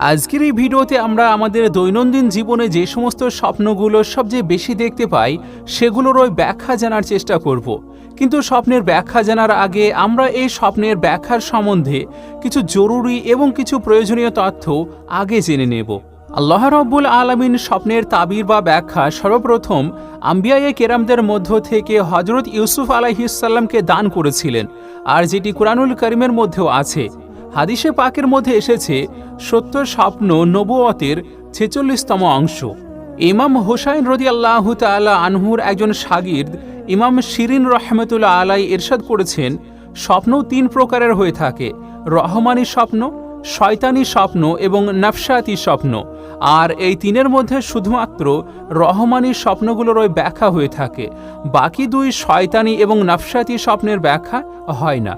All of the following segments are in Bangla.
আজকের এই ভিডিওতে আমরা আমাদের দৈনন্দিন জীবনে যে সমস্ত স্বপ্নগুলো সবচেয়ে বেশি দেখতে পাই, সেগুলোর ওই ব্যাখ্যা জানার চেষ্টা করব। কিন্তু স্বপ্নের ব্যাখ্যা জানার আগে আমরা এই স্বপ্নের ব্যাখ্যার সম্বন্ধে কিছু জরুরি এবং কিছু প্রয়োজনীয় তথ্য আগে জেনে নেব। আল্লাহ রব্বুল আলমিন স্বপ্নের তাবির বা ব্যাখ্যা সর্বপ্রথম আম্বিয়ায়ে কেরামদের মধ্য থেকে হজরত ইউসুফ আলাহিসাল্লামকে দান করেছিলেন, আর যেটি কুরআনুল করিমের মধ্যেও আছে। হাদিসে পাকের মধ্যে এসেছে সত্য স্বপ্ন নবুয়তের ছেচল্লিশতম অংশ। ইমাম হোসাইন রদি আল্লাহ তালা আনহুর একজন শাগির্দ ইমাম শিরিন রহমতুল্লাহ আলাই এরশাদ করেছেন, স্বপ্ন তিন প্রকারের হয়ে থাকে। রহমানি স্বপ্ন শয়তানি স্বপ্ন এবং নফসাতি স্বপ্ন। আর এই তিনের মধ্যে শুধুমাত্র রহমানি স্বপ্নগুলোর ওই ব্যাখ্যা হয়ে থাকে। বাকি দুই শয়তানি এবং নফসাতি স্বপ্নের ব্যাখ্যা হয় না।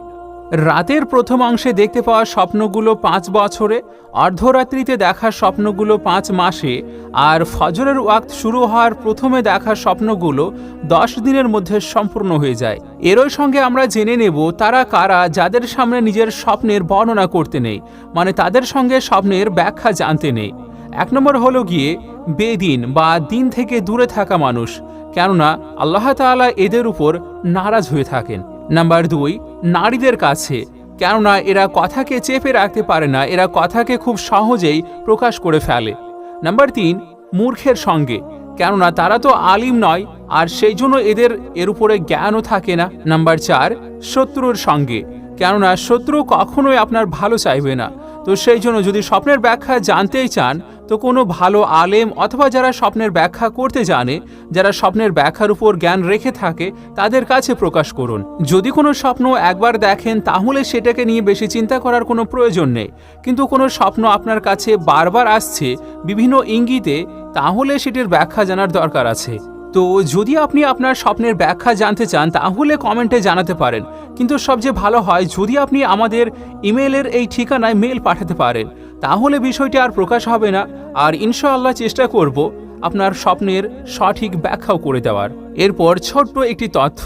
রাতের প্রথম অংশে দেখতে পাওয়া স্বপ্নগুলো পাঁচ বছরে, অর্ধরাত্রিতে দেখা স্বপ্নগুলো পাঁচ মাসে, আর ফজরের ওয়াক্ত শুরু হওয়ার প্রথমে দেখা স্বপ্নগুলো দশ দিনের মধ্যে সম্পূর্ণ হয়ে যায়। এরই সঙ্গে আমরা জেনে নেব তারা কারা যাদের সামনে নিজের স্বপ্নের বর্ণনা করতে নেই মানে তাদের সঙ্গে স্বপ্নের ব্যাখ্যা জানতে নেই। এক নম্বর হলো গিয়ে বেদিন বা দিন থেকে দূরে থাকা মানুষ, কেননা আল্লাহ তাআলা এদের উপর নারাজ হয়ে থাকেন। নাম্বার দুই, নারীদের কাছে। কেননা এরা কথাকে চেপে রাখতে পারে না, এরা কথাকে খুব সহজেই প্রকাশ করে ফেলে। নাম্বার তিন, মূর্খের সঙ্গে। কেননা তারা তো আলিম নয়, আর সেই জন্য এদের, এর উপরে জ্ঞানও থাকে না। নাম্বার চার, শত্রুর সঙ্গে। কেননা শত্রু কখনোই আপনার ভালো চাইবে না। তো সেই জন্য যদি স্বপ্নের ব্যাখ্যা জানতেই চান তো কোনো ভালো আলেম অথবা যারা স্বপ্নের ব্যাখ্যা করতে জানে, যারা স্বপ্নের ব্যাখ্যার উপর জ্ঞান রেখে থাকে, তাদের কাছে প্রকাশ করুন। যদি কোনো স্বপ্ন একবার দেখেন, তাহলে সেটাকে নিয়ে বেশি চিন্তা করার কোনো প্রয়োজন নেই। কিন্তু কোনো স্বপ্ন আপনার কাছে বারবার আসছে, বিভিন্ন ইঙ্গিতে, তাহলে সেটির ব্যাখ্যা জানার দরকার আছে। তো যদি আপনি আপনার স্বপ্নের ব্যাখ্যা জানতে চান, তাহলে কমেন্টে জানাতে পারেন। কিন্তু সবচেয়ে ভালো হয় যদি আপনি আমাদের ইমেলের এই ঠিকানায় মেল পাঠাতে পারেন। তাহলে বিষয়টি আর প্রকাশ হবে না। আর ইনশাআল্লাহ চেষ্টা করব আপনার স্বপ্নের সঠিক ব্যাখ্যাও করে দেওয়ার। এরপর ছোট্ট একটি তথ্য।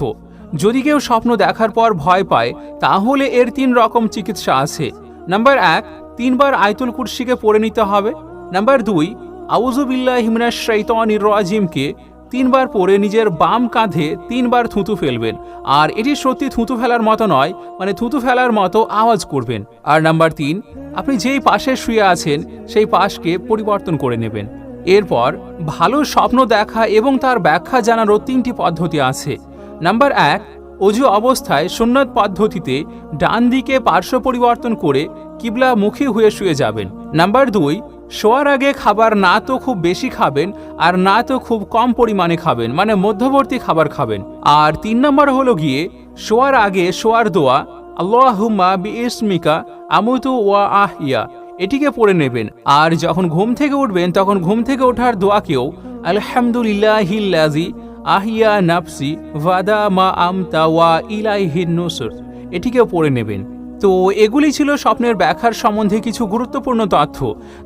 যদি কেউ স্বপ্ন দেখার পর ভয় পায়, তাহলে এর তিন রকম চিকিৎসা আছে। নাম্বার এক, তিনবার আয়তুল কুরসিকে পড়ে নিতে হবে। নাম্বার দুই আউজুবিল্লাহ হিমনা শৈতানির রাজিমকে তিনবার পরে নিজের বাম কাঁধে তিনবার থুতু ফেলবেন। আর এটি সত্যি থুতু ফেলার মতো নয় মানে থুতু ফেলার মতো আওয়াজ করবেন। আর নাম্বার তিন, আপনি যেই পাশে শুয়ে আছেন, সেই পাশকে পরিবর্তন করে নেবেন। এরপর ভালো স্বপ্ন দেখা এবং তার ব্যাখ্যা জানারও তিনটি পদ্ধতি আছে। নাম্বার এক, অজু অবস্থায় সুন্নত পদ্ধতিতে ডান দিকে পার্শ্ব পরিবর্তন করে কিবলা মুখী হয়ে শুয়ে যাবেন। নাম্বার দুই শোয়ার আগে খাবার না তো খুব বেশি খাবেন আর না তো খুব কম পরিমাণে খাবেন মানে মধ্যবর্তী খাবার খাবেন। আর তিন নম্বর হলো গিয়ে শোয়ার আগে শোয়ার দোয়া, আল্লাহুম্মা বি ইসমিকা আমুতু ওয়া আহিয়া এটিকে পড়ে নেবেন। আর যখন ঘুম থেকে উঠবেন, তখন ঘুম থেকে ওঠার দোয়াকেও আলহামদুলিল্লাহিল্লাজি আহিয়া নাফসি ভাদা মা আমতা ওয়া ইলাইহিন নুসর এটিকেও পড়ে নেবেন। তো এগুলি ছিল স্বপ্নের ব্যাখ্যার সম্বন্ধে কিছু গুরুত্বপূর্ণ তথ্য।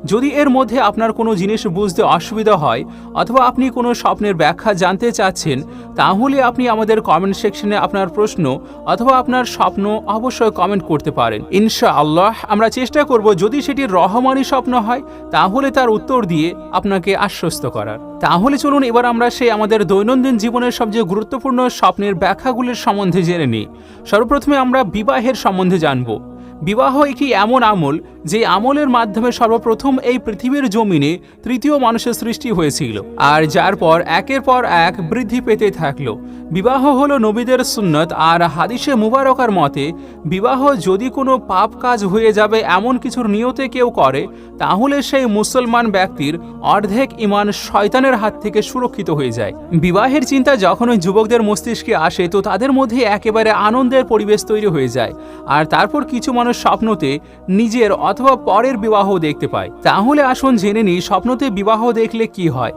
যদি এর মধ্যে আপনার কোনো জিনিস বুঝতে অসুবিধা হয় অথবা আপনি কোনো স্বপ্নের ব্যাখ্যা জানতে চাচ্ছেন, তাহলে আপনি আমাদের কমেন্ট সেকশনে আপনার প্রশ্ন অথবা আপনার স্বপ্ন অবশ্যই কমেন্ট করতে পারেন। ইনশা আল্লাহ আমরা চেষ্টা করব যদি সেটি রহমানি স্বপ্ন হয়, তাহলে তার উত্তর দিয়ে আপনাকে আশ্বস্ত করার। তাহলে চলুন এবার আমরা সেই আমাদের দৈনন্দিন জীবনের সবচেয়ে গুরুত্বপূর্ণ স্বপ্নের ব্যাখ্যাগুলির সম্বন্ধে জেনে নিই। সর্বপ্রথমে আমরা বিবাহের সম্বন্ধে জানব। 进步 বিবাহ একটি এমন আমল যে আমলের মাধ্যমে সর্বপ্রথম এই পৃথিবীর জমিনে তৃতীয় মানুষের সৃষ্টি হয়েছিল। আর যার পর একের পর এক বৃদ্ধি পেতে থাকল। বিবাহ হলো নবীদের সুন্নত, আর হাদিসে মুবারকার মতে, বিবাহ যদি কোনো পাপ কাজ হয়ে যাবে এমন কিছুর নিয়তে কেউ করে, তাহলে সেই মুসলমান ব্যক্তির অর্ধেক ইমান শয়তানের হাত থেকে সুরক্ষিত হয়ে যায়। বিবাহের চিন্তা যখন ওই যুবকদের মস্তিষ্কে আসে, তো তাদের মধ্যে একেবারে আনন্দের পরিবেশ তৈরি হয়ে যায়। আর তারপর কিছু মানুষ স্বপ্নতে নিজের অথবা পরের বিবাহ দেখতে পায়। তাহলে আসুন জেনে নিই, স্বপ্নতে বিবাহ দেখলে কি হয়?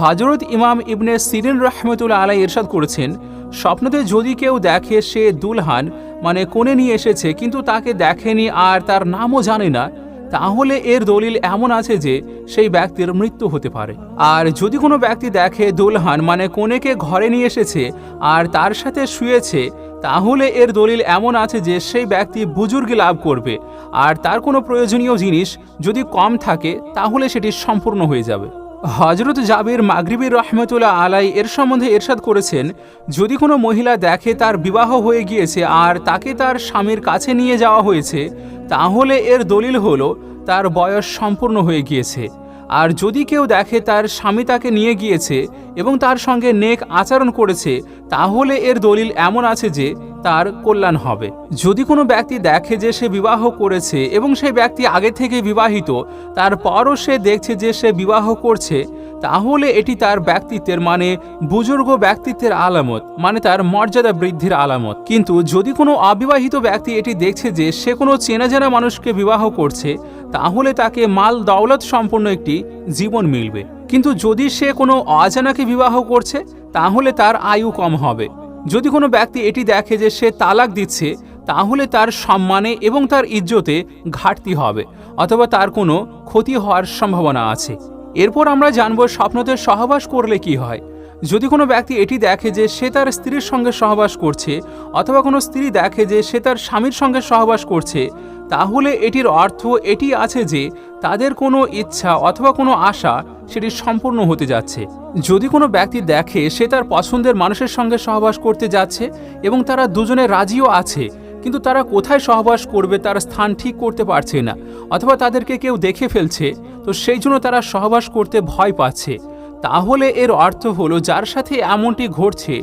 হজরত ইমাম ইবনে সিরিন রহমতুল্লা আলাই ইরশাদ করেছেন, স্বপ্নতে যদি কেউ দেখে সে দুলহান মানে কোণে নিয়ে এসেছে, কিন্তু তাকে দেখেনি আর তার নামও জানে না, তাহলে এর দলিল এমন আছে যে সেই ব্যক্তির মৃত্যু হতে পারে। আর যদি কোনো ব্যক্তি দেখে দুলহান মানে কনেকে ঘরে নিয়ে এসেছে আর তার সাথে শুয়েছে তাহলে এর দলিল এমন আছে যে সেই ব্যক্তি বুজুর্গ লাভ করবে। আর তার কোনো প্রয়োজনীয় জিনিস যদি কম থাকে, তাহলে সেটি সম্পূর্ণ হয়ে যাবে। হজরত জাবির মাগরিবির রহমতুল্লাহ আলাই এর সম্বন্ধে এরশাদ করেছেন, যদি কোনো মহিলা দেখে তার বিবাহ হয়ে গিয়েছে আর তাকে তার স্বামীর কাছে নিয়ে যাওয়া হয়েছে, তাহলে এর দলিল হলো তার বয়স সম্পূর্ণ হয়ে গিয়েছে। আর যদি কেউ দেখে তার স্বামী তাকে নিয়ে গিয়েছে এবং তার সঙ্গে নেক আচরণ করেছে, তাহলে এর দলিল এমন আছে যে তার কল্যাণ হবে। যদি কোনো ব্যক্তি দেখে যে সে বিবাহ করেছে এবং সেই ব্যক্তি আগে থেকে বিবাহিত, তারপরও সে দেখছে যে সে বিবাহ করছে, তাহলে এটি তার ব্যক্তিত্বের মানে বুজুর্গ ব্যক্তিত্বের আলামত মানে তার মর্যাদা বৃদ্ধির আলামত। কিন্তু যদি কোনো অবিবাহিত ব্যক্তি এটি দেখছে যে সে কোনো চেনা জানা মানুষকে বিবাহ করছে, তাহলে তাকে মাল দৌলত সম্পন্ন একটি জীবন মিলবে। কিন্তু যদি সে কোনো অজানাকে বিবাহ করছে, তাহলে তার আয়ু কম হবে। যদি কোনো ব্যক্তি এটি দেখে যে সে তালাক দিচ্ছে, তাহলে তার সম্মানে এবং তার ইজ্জতে ঘাটতি হবে, অথবা তার কোনো ক্ষতি হওয়ার সম্ভাবনা আছে। এরপর আমরা জানব স্বপ্নতে সহবাস করলে কি হয়। যদি কোনো ব্যক্তি এটি দেখে যে সে তার স্ত্রীর সঙ্গে সহবাস করছে, অথবা কোনো স্ত্রী দেখে যে সে তার স্বামীর সঙ্গে সহবাস করছে, তাহলে এটির অর্থ এটি আছে যে তাদের কোনো ইচ্ছা অথবা কোনো আশা সেটি সম্পূর্ণ হতে যাচ্ছে। যদি কোনো ব্যক্তি দেখে সে তার পছন্দের মানুষের সঙ্গে সহবাস করতে যাচ্ছে এবং তারা দুজনে রাজিও আছে, কিন্তু তারা কোথায় সহবাস করবে তার স্থান ঠিক করতে পারছে না অথবা তাদেরকে কেউ দেখে ফেলছে, তো সেই জন্য তারা সহবাস করতে ভয় পাচ্ছে। তাহলে এর অর্থ হলো যার সাথে এমনটি ঘটছে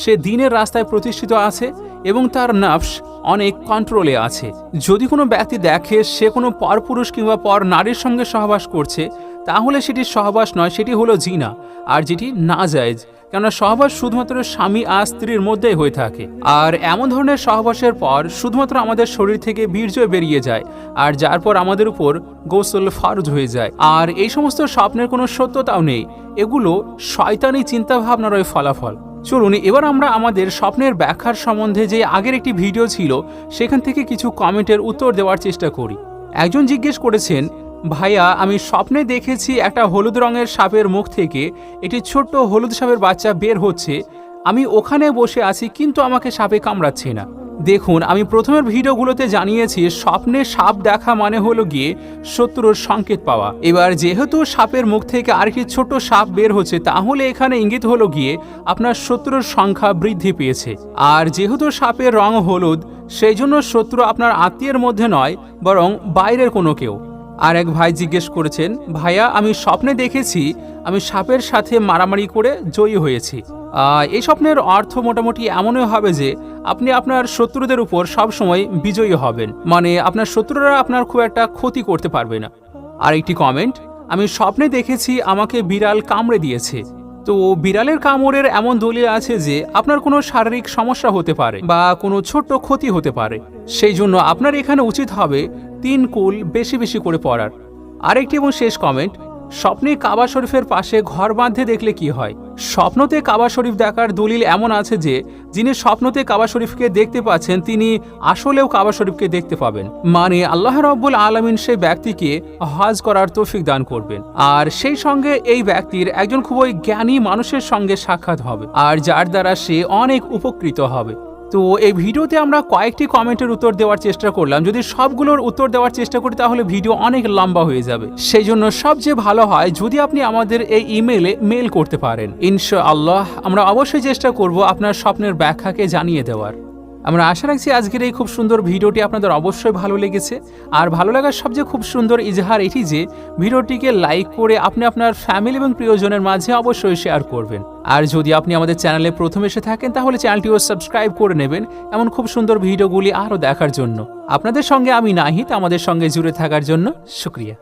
সে দিনের রাস্তায় প্রতিষ্ঠিত আছে এবং তার নাফস অনেক কন্ট্রোলে আছে। যদি কোনো ব্যক্তি দেখে সে কোনো পরপুরুষ কিংবা পর নারীর সঙ্গে সহবাস করছে, তাহলে সেটি সহবাস নয়, সেটি হলো জিনা, আর যেটি না জায়েজ কেননা সহবাস শুধুমাত্র স্বামী আর স্ত্রীর মধ্যেই হয়ে থাকে। আর এমন ধরনের সহবাসের পর শুধুমাত্র আমাদের শরীর থেকে বীর্য বেরিয়ে যায়, আর যার পর আমাদের উপর গোসল ফারজ হয়ে যায়। আর এই সমস্ত স্বপ্নের কোনো সত্যতাও নেই, এগুলো শয়তানি চিন্তাভাবনারই ফলাফল। চলুন, এবার আমরা আমাদের স্বপ্নের ব্যাখ্যার সম্বন্ধে যে আগের একটি ভিডিও ছিল, সেখান থেকে কিছু কমেন্টের উত্তর দেওয়ার চেষ্টা করি। একজন জিজ্ঞেস করেছেন, ভাইয়া, আমি স্বপ্নে দেখেছি একটা হলুদ রঙের সাপের মুখ থেকে একটি ছোট্ট হলুদ সাপের বাচ্চা বের হচ্ছে। আমি ওখানে বসে আছি, কিন্তু আমাকে সাপে কামড়াচ্ছে না। দেখুন, আমি প্রথমের ভিডিওগুলোতে জানিয়েছি, স্বপ্নে সাপ দেখা মানে হলো গিয়ে শত্রুর সংকেত পাওয়া। এবার যেহেতু সাপের মুখ থেকে আর কি ছোট সাপ বের হচ্ছে, তাহলে এখানে ইঙ্গিত হলো গিয়ে আপনার শত্রুর সংখ্যা বৃদ্ধি পেয়েছে। আর যেহেতু সাপের রং হলুদ, সেই জন্য শত্রু আপনার আত্মীয়ের মধ্যে নয়, বরং বাইরের কোনো কেউ। আর এক ভাই জিজ্ঞেস করেছেন, ভাইয়া, আমি স্বপ্নে দেখেছি, আমি সাপের সাথে মারামারি করে জয়ী হয়েছি। এই স্বপ্নের অর্থ মোটামুটি এমনই হবে যে আপনি আপনার শত্রুদের উপর সবসময় বিজয়ী হবেন। মানে আপনার শত্রুরা আপনার খুব একটা ক্ষতি করতে পারবে না। আর একটি কমেন্ট আমি স্বপ্নে দেখেছি আমাকে বিড়াল কামড়ে দিয়েছে। তো বিড়ালের কামড়ের এমন দলিল আছে যে আপনার কোনো শারীরিক সমস্যা হতে পারে বা কোনো ছোট্ট ক্ষতি হতে পারে। সেই জন্য আপনার এখানে উচিত হবে তিন কুল বেশি বেশি করে পড়ার। আরেকটি এবং শেষ কমেন্ট স্বপ্নে কাবা শরীফের পাশে ঘর বাঁধে দেখলে কি হয়? স্বপ্নতে কাবা শরীফ দেখার দলিল এমন আছে যে, যিনি স্বপ্নতে কাবা শরীফকে দেখতে পাচ্ছেন, তিনি আসলেও কাবা শরীফকে দেখতে পাবেন। মানে আল্লাহ রব্বুল আলমিন সেই ব্যক্তিকে হজ করার তৌফিক দান করবেন। আর সেই সঙ্গে এই ব্যক্তির একজন খুবই জ্ঞানী মানুষের সঙ্গে সাক্ষাৎ হবে। আর যার দ্বারা সে অনেক উপকৃত হবে। তো এই ভিডিওতে আমরা কয়েকটি কমেন্টের উত্তর দেওয়ার চেষ্টা করলাম। যদি সবগুলোর উত্তর দেওয়ার চেষ্টা করি, তাহলে ভিডিও অনেক লম্বা হয়ে যাবে। সেই জন্য সবচেয়ে ভালো হয় যদি আপনি আমাদের এই ইমেলে মেল করতে পারেন। ইনশা আল্লাহ আমরা অবশ্যই চেষ্টা করব আপনার স্বপ্নের ব্যাখ্যাকে জানিয়ে দেওয়ার। আমরা আশা রাখছি আজকের এই খুব সুন্দর ভিডিওটি আপনাদের অবশ্যই ভালো লেগেছে। আর ভালো লাগার সবচেয়ে খুব সুন্দর ইজহার এটি যে, ভিডিওটিকে লাইক করে আপনি আপনার ফ্যামিলি এবং প্রিয়জনের মাঝে অবশ্যই শেয়ার করবেন। আর যদি আপনি আমাদের চ্যানেলে প্রথম এসে থাকেন, তাহলে চ্যানেলটিও সাবস্ক্রাইব করে নেবেন এমন খুব সুন্দর ভিডিওগুলি আরও দেখার জন্য। আপনাদের সঙ্গে আমি নাহিত আমাদের সঙ্গে জুড়ে থাকার জন্য শুক্রিয়া।